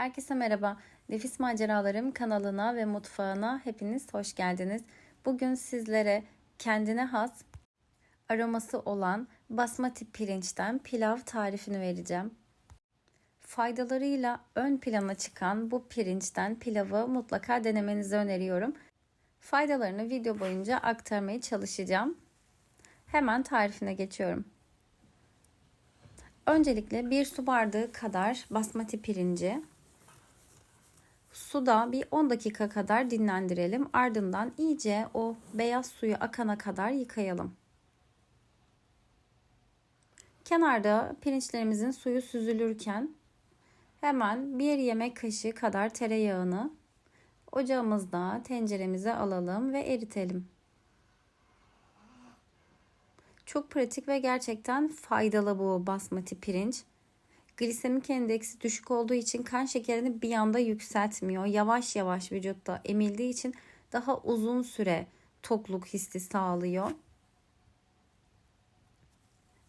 Herkese merhaba. Nefis Maceralarım kanalına ve mutfağına hepiniz hoş geldiniz. Bugün sizlere kendine has aroması olan basmati pirinçten pilav tarifini vereceğim. Faydalarıyla ön plana çıkan bu pirinçten pilavı mutlaka denemenizi öneriyorum. Faydalarını video boyunca aktarmaya çalışacağım. Hemen tarifine geçiyorum. Öncelikle bir su bardağı kadar basmati pirinci suda bir 10 dakika kadar dinlendirelim. Ardından iyice o beyaz suyu akana kadar yıkayalım. Kenarda pirinçlerimizin suyu süzülürken hemen bir yemek kaşığı kadar tereyağını ocağımızda tenceremize alalım ve eritelim. Çok pratik ve gerçekten faydalı bu basmati pirinç. Glisemik endeksi düşük olduğu için kan şekerini bir anda yükseltmiyor. Yavaş yavaş vücutta emildiği için daha uzun süre tokluk hissi sağlıyor.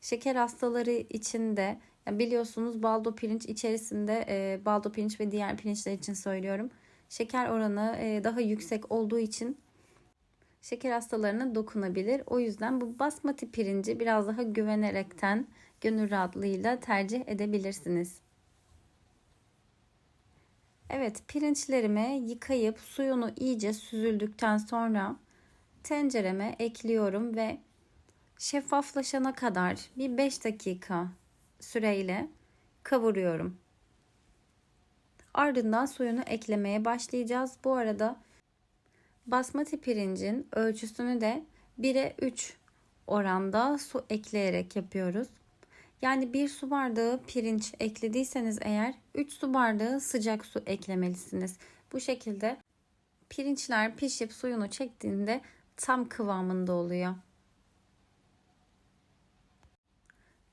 Şeker hastaları için de biliyorsunuz baldo pirinç içerisinde e, baldo pirinç ve diğer pirinçler için söylüyorum. Şeker oranı e, daha yüksek olduğu için şeker hastalarına dokunabilir. O yüzden bu basmati pirinci biraz daha güvenerekten gönül rahatlığıyla tercih edebilirsiniz. Evet pirinçlerimi yıkayıp suyunu iyice süzüldükten sonra tencereme ekliyorum ve şeffaflaşana kadar bir 5 dakika süreyle kavuruyorum. Ardından suyunu eklemeye başlayacağız. Bu arada basmati pirincin ölçüsünü de 1'e 3 oranda su ekleyerek yapıyoruz. Yani bir su bardağı pirinç eklediyseniz eğer 3 su bardağı sıcak su eklemelisiniz. Bu şekilde pirinçler pişip suyunu çektiğinde tam kıvamında oluyor.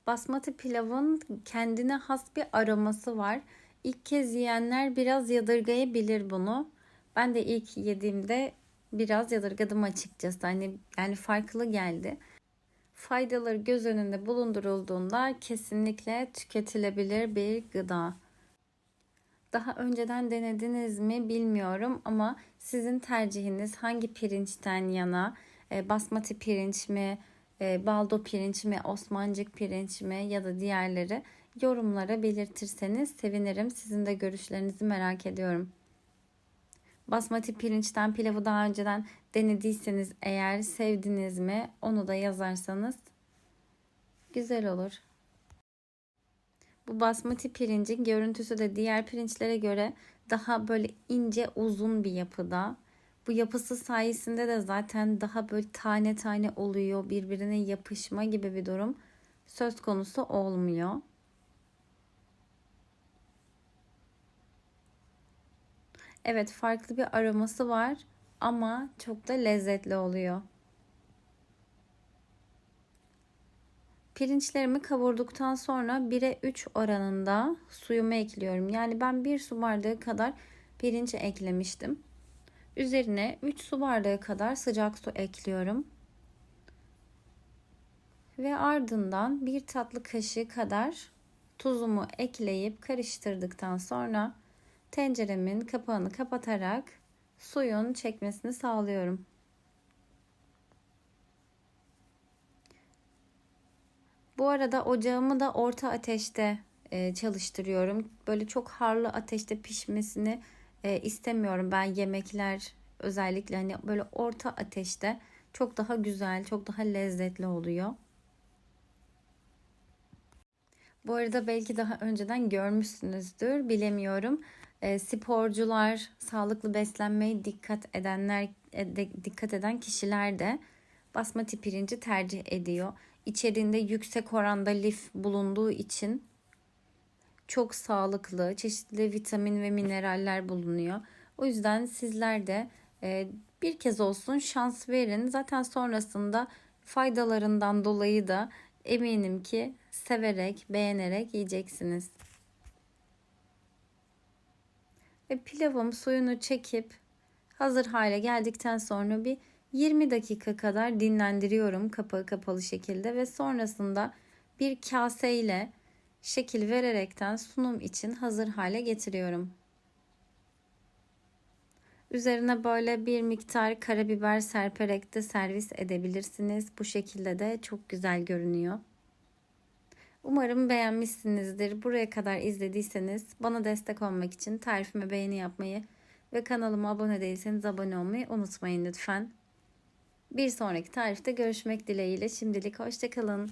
Basmati pilavın kendine has bir aroması var. İlk kez yiyenler biraz yadırgayabilir bunu. Ben de ilk yediğimde biraz yadırgadım açıkçası. Hani yani farklı geldi faydaları göz önünde bulundurulduğunda kesinlikle tüketilebilir bir gıda. Daha önceden denediniz mi bilmiyorum ama sizin tercihiniz hangi pirinçten yana? E, basmati pirinç mi, e, baldo pirinç mi, osmancık pirinç mi ya da diğerleri yorumlara belirtirseniz sevinirim. Sizin de görüşlerinizi merak ediyorum. Basmati pirinçten pilavı daha önceden denediyseniz eğer sevdiniz mi onu da yazarsanız güzel olur. Bu basmati pirincin görüntüsü de diğer pirinçlere göre daha böyle ince uzun bir yapıda. Bu yapısı sayesinde de zaten daha böyle tane tane oluyor. Birbirine yapışma gibi bir durum söz konusu olmuyor. Evet farklı bir aroması var ama çok da lezzetli oluyor. Pirinçlerimi kavurduktan sonra 1'e 3 oranında suyumu ekliyorum. Yani ben 1 su bardağı kadar pirinç eklemiştim. Üzerine 3 su bardağı kadar sıcak su ekliyorum. Ve ardından 1 tatlı kaşığı kadar tuzumu ekleyip karıştırdıktan sonra tenceremin kapağını kapatarak suyun çekmesini sağlıyorum. Bu arada ocağımı da orta ateşte e, çalıştırıyorum. Böyle çok harlı ateşte pişmesini e, istemiyorum ben yemekler özellikle hani böyle orta ateşte çok daha güzel, çok daha lezzetli oluyor. Bu arada belki daha önceden görmüşsünüzdür, bilemiyorum e, sporcular, sağlıklı beslenmeye dikkat edenler, e, de, dikkat eden kişiler de basmati pirinci tercih ediyor. İçerinde yüksek oranda lif bulunduğu için çok sağlıklı, çeşitli vitamin ve mineraller bulunuyor. O yüzden sizler de e, bir kez olsun şans verin. Zaten sonrasında faydalarından dolayı da eminim ki severek, beğenerek yiyeceksiniz. Ve pilavım suyunu çekip hazır hale geldikten sonra bir 20 dakika kadar dinlendiriyorum kapağı kapalı şekilde ve sonrasında bir kase ile şekil vererekten sunum için hazır hale getiriyorum. Üzerine böyle bir miktar karabiber serperek de servis edebilirsiniz. Bu şekilde de çok güzel görünüyor. Umarım beğenmişsinizdir. Buraya kadar izlediyseniz bana destek olmak için tarifime beğeni yapmayı ve kanalıma abone değilseniz abone olmayı unutmayın lütfen. Bir sonraki tarifte görüşmek dileğiyle şimdilik hoşçakalın.